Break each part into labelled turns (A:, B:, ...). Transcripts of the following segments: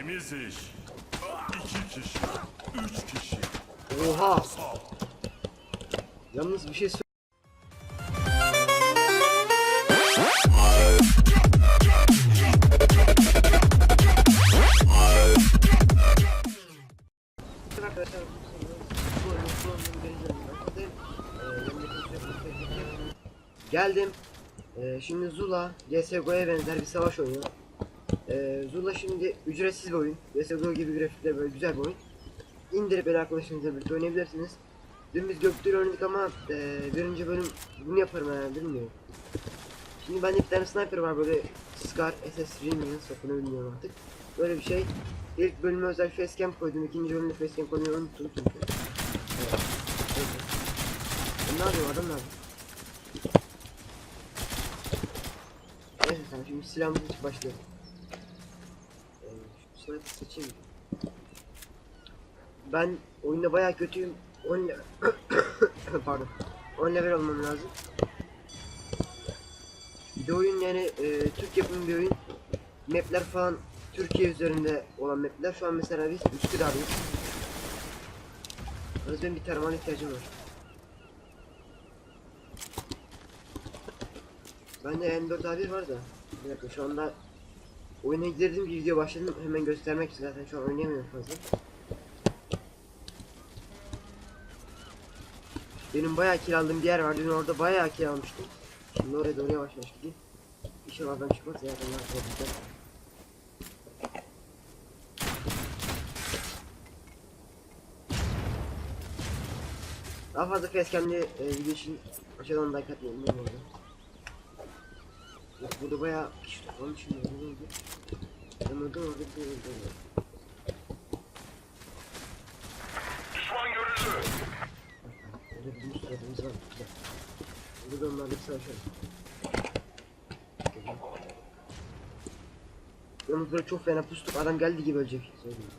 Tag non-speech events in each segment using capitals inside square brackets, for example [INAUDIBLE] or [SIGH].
A: Temiz iş. İki kişi. Üç kişi.
B: Oha. Yalnız bir şey sö- Arkadaşlar, bu oyunu- bu oyunu geleceğim. Bakın, e, memleketime bakın. Geldim. E, şimdi Zula CSGO'ya benzer bir savaş oyunu. E, Zula şimdi ücretsiz bir oyun. CSGO gibi grafikler böyle güzel bir oyun. İndirip el arkadaşlarınızla birlikte oynayabilirsiniz. Dün biz Göktürk oynadık ama e, birinci bölüm bunu yaparım herhalde bilmiyorum. Şimdi bende bir tane sniper var böyle Scar SS Reming'in sokunu bilmiyorum artık. Böyle bir şey. İlk bölüme özel facecam koydum. ikinci bölümde facecam koymayı unuttum çünkü. Evet. Ne yapıyorum adam ne yapıyor? Neyse tamam şimdi silahımızı başlayalım. Sniper seçeyim. Ben oyunda bayağı kötüyüm. 10 le- [COUGHS] pardon. 10 level olmam lazım. Bir de oyun yani e, Türk yapımı bir oyun. Mapler falan Türkiye üzerinde olan mapler. Şu an mesela biz Üsküdar'dayız. Yalnız benim bir taraman ihtiyacım var. Bende M4 A1 var da. Bir dakika şu anda oyuna girdim video başladım hemen göstermek için zaten şu an oynayamıyorum fazla. Benim bayağı kiraladığım bir yer var. Dün orada bayağı kiralamıştım. Şimdi oraya doğru yavaş yavaş gideyim. İnşallah adam çıkmaz ya. Ne yapacağım? Daha fazla facecam'li e, video için aşağıdan like atmayı unutmayın. Bak burada bayağı kişi toplamış şimdi ne oldu? Ben orada bir şey oldu.
A: Düşman görüldü.
B: Burada bizim sıradığımız var. Burada da onlarla savaşalım. Yalnız böyle çok fena pustuk adam geldi gibi ölecek. Söyleyeyim.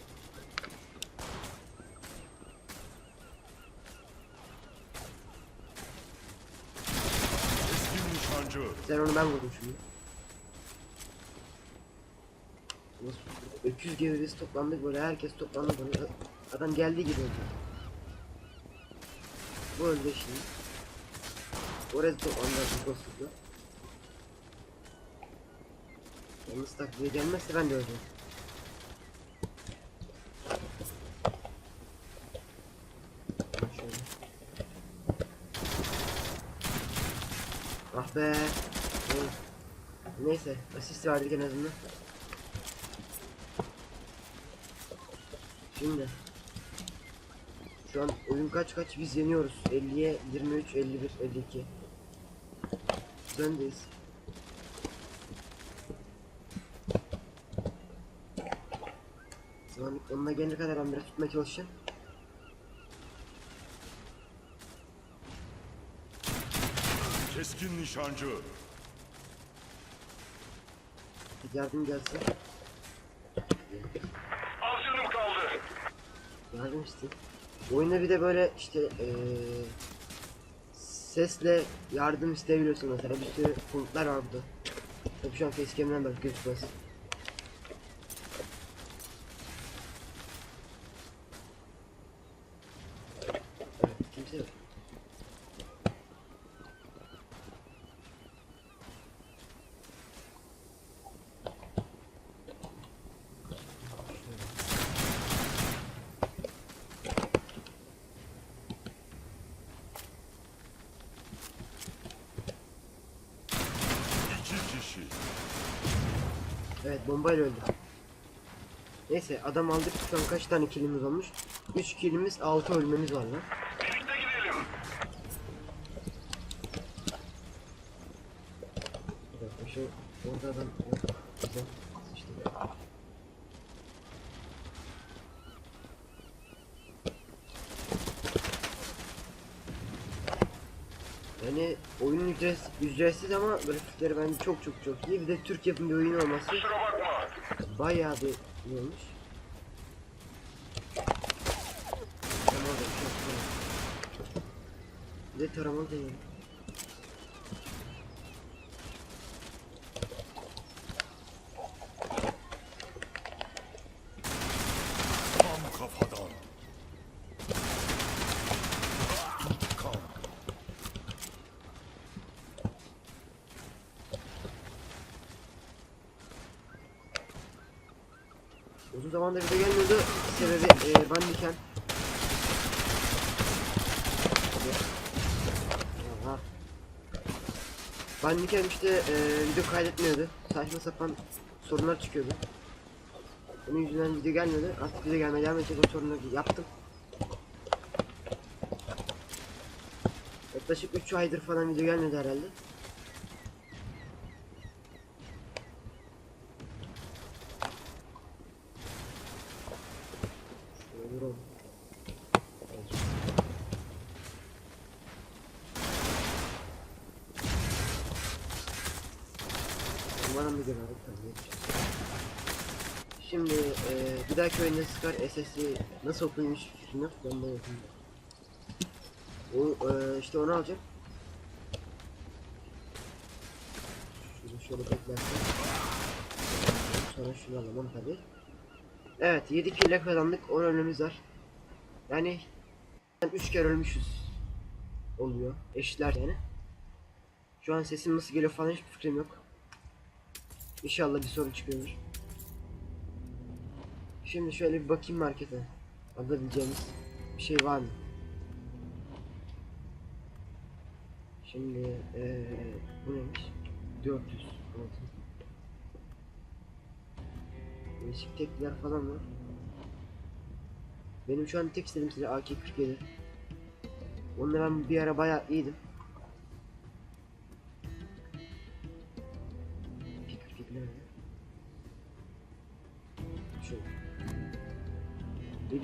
B: Sen onu ben vurdum şimdi. Nasıl? Öküz gibi biz toplandık böyle herkes toplandı böyle adam geldi gibi öldü. Bu öldü şimdi. Oraya da toplandılar bu dostlukla. Yalnız takviye gelmezse ben de öleceğim. Ah be. Neyse. Asist verdik en azından. Şimdi. Şu an oyun kaç kaç biz yeniyoruz. 50'ye 23, 51, 52. Öndeyiz. Zaman onunla gelene kadar ben biraz tutmaya çalışacağım.
A: Keskin nişancı.
B: Yardım gelsin.
A: Az canım kaldı.
B: Yardım işte. Oyunda bir de böyle işte eee sesle yardım isteyebiliyorsun mesela bir sürü komutlar var burada. Tabii şu an facecam'den belki gözükmez. Evet, kimse yok.
A: İki kişi.
B: Evet bombayla öldü. Neyse adam aldık şu an kaç tane kilimiz olmuş? 3 kilimiz 6 ölmemiz var lan.
A: Birlikte gidelim.
B: Bir şu orada adam yok. Güzel. İşte. Yani oyun ücretsiz, ücretsiz ama grafikleri bence çok çok çok iyi. Bir de Türk yapımı bir oyun olması. Bayağı bir. Bir de taramalı deneyelim. Bandicam işte e, video kaydetmiyordu. Saçma sapan sorunlar çıkıyordu. Bunun yüzünden video gelmiyordu. Artık video gelmeye devam edecek o sorunları yaptım. Yaklaşık 3 aydır falan video gelmedi herhalde. Şöyle duralım. Umarım bir gün alır tabii yetişir. Şimdi eee bir dahaki oyunda Scar SS'i nasıl okunuyormuş fikrim yok. Ben okuyayım. O eee, işte onu alacağım. Şunu şöyle beklersen. Sonra şunu alalım tabi. Evet 7 kill kazandık 10 ölümümüz var. Yani 3 kere ölmüşüz oluyor. Eşitler yani. Şu an sesim nasıl geliyor falan hiçbir fikrim yok. İnşallah bir sorun çıkıyordur. Şimdi şöyle bir bakayım markete. Alabileceğimiz bir şey var mı? Şimdi eee bu neymiş? 400 altın. Değişik tekler falan var. Benim şu an tek istediğim silah AK-47. Onunla ben bir ara bayağı iyiydim.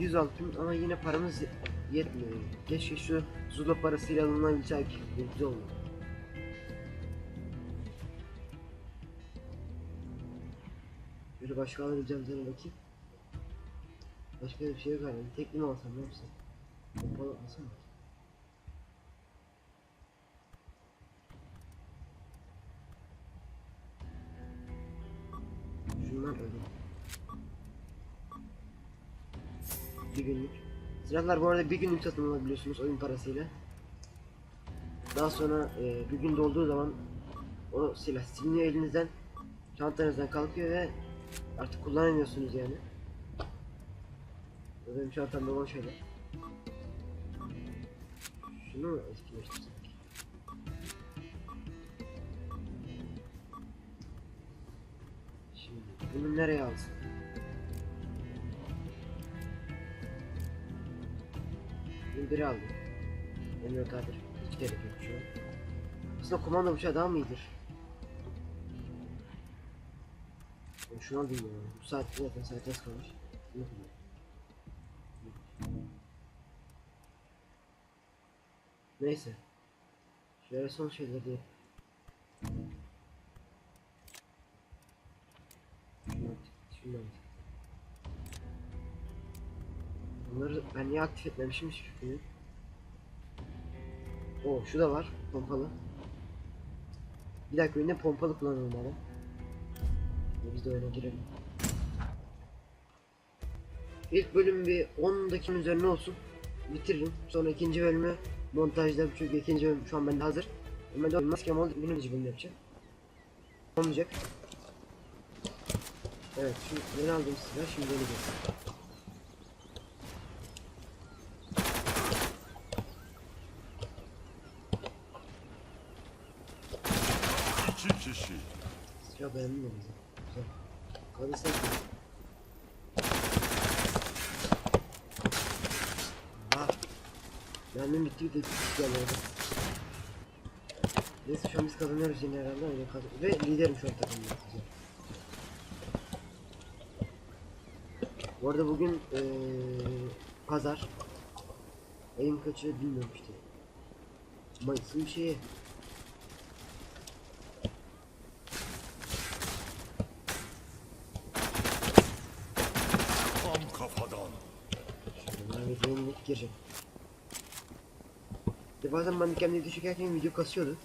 B: 700 altın ama yine paramız ye- yetmiyor. Keşke şu Zula parasıyla alınabilecek güzel olur. Bir başka alabileceğim sana bakayım. Başka bir şey yok galiba. Tekli mi alsam ne yapsam? Pompalı alsam mı? Bir günlük. Silahlar bu arada bir günlük satın alabiliyorsunuz oyun parasıyla. Daha sonra e, bir gün dolduğu zaman o silah siliniyor elinizden, çantanızdan kalkıyor ve artık kullanamıyorsunuz yani. Benim çantamda olan şöyle. Şunu mu? Şimdi bunu nereye alsın? Bunu biri aldı. Emre Kadir. Yok şu an. Aslında komando bıçağı daha mı iyidir? Ben şunu alayım ya. Bu saatte zaten saat az kalmış. Bunu alayım. Neyse. Şöyle son şeyleri de Şunu at, Bunları ben niye aktif etmemişim hiç fikrim. Oo şu da var pompalı. Bir dakika oyunda pompalı. Şimdi Biz de oyuna girelim. İlk bölüm bir 10 dakikanın üzerine olsun. Bitiririm. Sonra ikinci bölümü montajlarım çünkü ikinci bölüm şu an bende hazır. Ben de maskem oldu. Bunu ikinci bölüm yapacağım. Olmayacak. Evet şu yeni aldığım silah şimdi deneyeceğiz.
A: İki kişi.
B: Silah beğendim bize. Güzel. Hadi sen. Aha. Mermim bitti bir de küçük geldi orada. Neyse şu an biz kazanıyoruz yine herhalde öyle kazan. Ve liderim şu an takımda. Güzel. Bu arada bugün eee pazar. Ayın kaçı bilmiyorum işte. Mayıs'ın şeyi. Bazen ben kendimi çekerken video kasıyordu.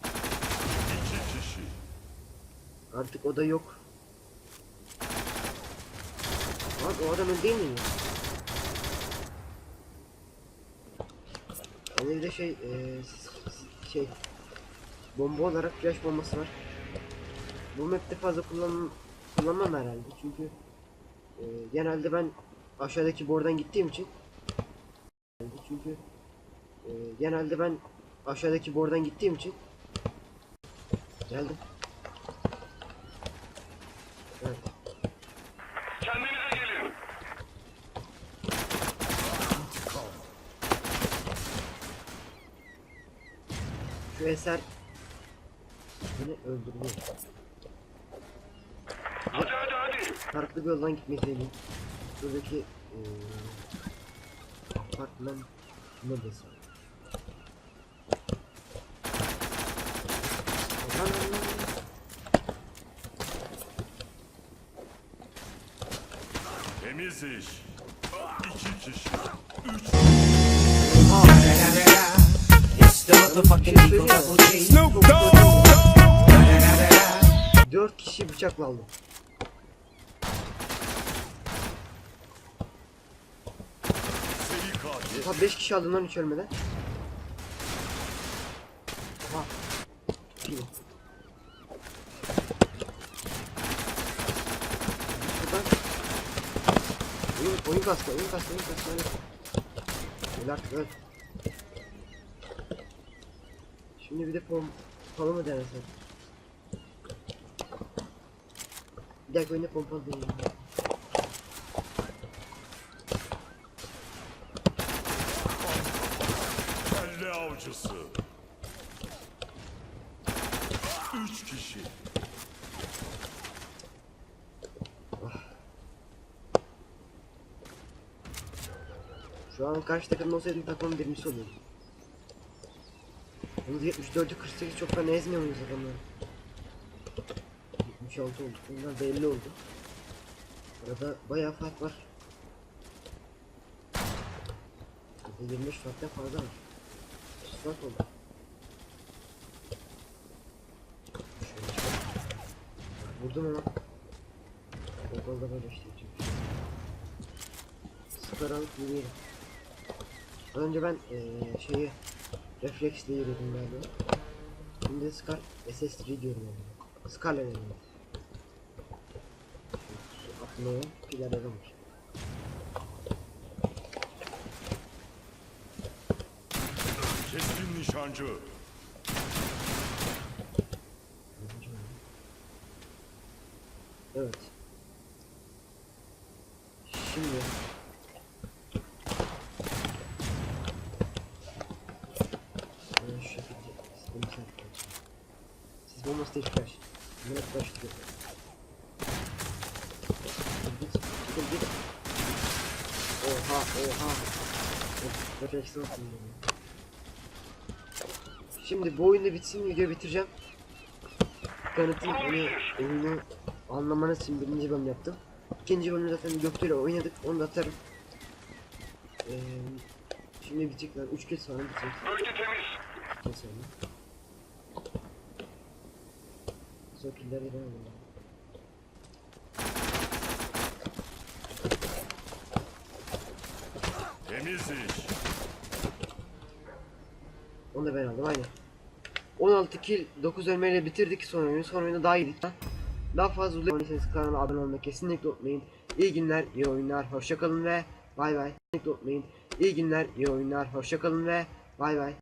B: Artık o da yok. Bak o adam değil mi? Bende bir de şey, s- şey, bomba olarak flash bombası var. Bu map'te fazla kullan kullanmam herhalde çünkü e, genelde ben aşağıdaki bordan gittiğim için çünkü e, genelde ben aşağıdaki bordan gittiğim için geldim. Evet.
A: Kendinize gelin.
B: Şu eser beni öldürüyor.
A: Hadi hadi hadi.
B: Farklı bir yoldan gitmek deneyim. Şuradaki eee apartman ne desem. Lan, lan, lan.
A: Temiz iş. İki kişi. Üç.
B: Dört kişi bıçakla aldım. Ha 5 kişi aldım lan hiç ölmeden. Ha. İyi. Şuradan. Kastı, oyun kastı, oyun kastı. Öyle. Öyle artık öl. Şimdi bir de pompalı mı denesem? Bir dakika oyunda pompalı deneyeyim.
A: Kelle avcısı. Üç kişi.
B: Şu an karşı takımda olsaydım takımın birincisi olurdu. Yalnız 74'ü 48 çok fena ezmiyor muyuz adamları? 76 oldu. Bunlar belli oldu. Arada bayağı fark var. Burada 25 farktan fazla var. 30 fark oldu. Vurdum ama. O kolda böyle işte. Sıkar alıp yürüyelim. Önce ben eee şeyi refleksle yürüdüm galiba. Şimdi Scar SS3 diyorum yani. Scar'la deniyorum. Şu aklına piler aramış.
A: Keskin nişancı.
B: Evet. Şimdi Diyor. Git, git, git. Oha, oha. Refleksi atın yani. Şimdi bu oyunda bitsin video bitireceğim. Tanıtayım hani oyunu anlamanız için birinci bölüm yaptım. İkinci bölümü zaten Göktuğ ile oynadık onu da atarım. Ee, şimdi bitecek lan 3 kez sonra bitecek.
A: Bölge temiz.
B: Kez Sokilleri ben alayım.
A: Temiz iş.
B: Onu da ben aldım aynen. 16 kill 9 ölmeyle bitirdik son oyunu. Son oyunu daha iyiydik. Daha fazla uzun kanala abone olmayı kesinlikle unutmayın. İyi günler, iyi oyunlar, hoşçakalın ve bay bay. Kesinlikle unutmayın. İyi günler, iyi oyunlar, hoşçakalın ve bay bay.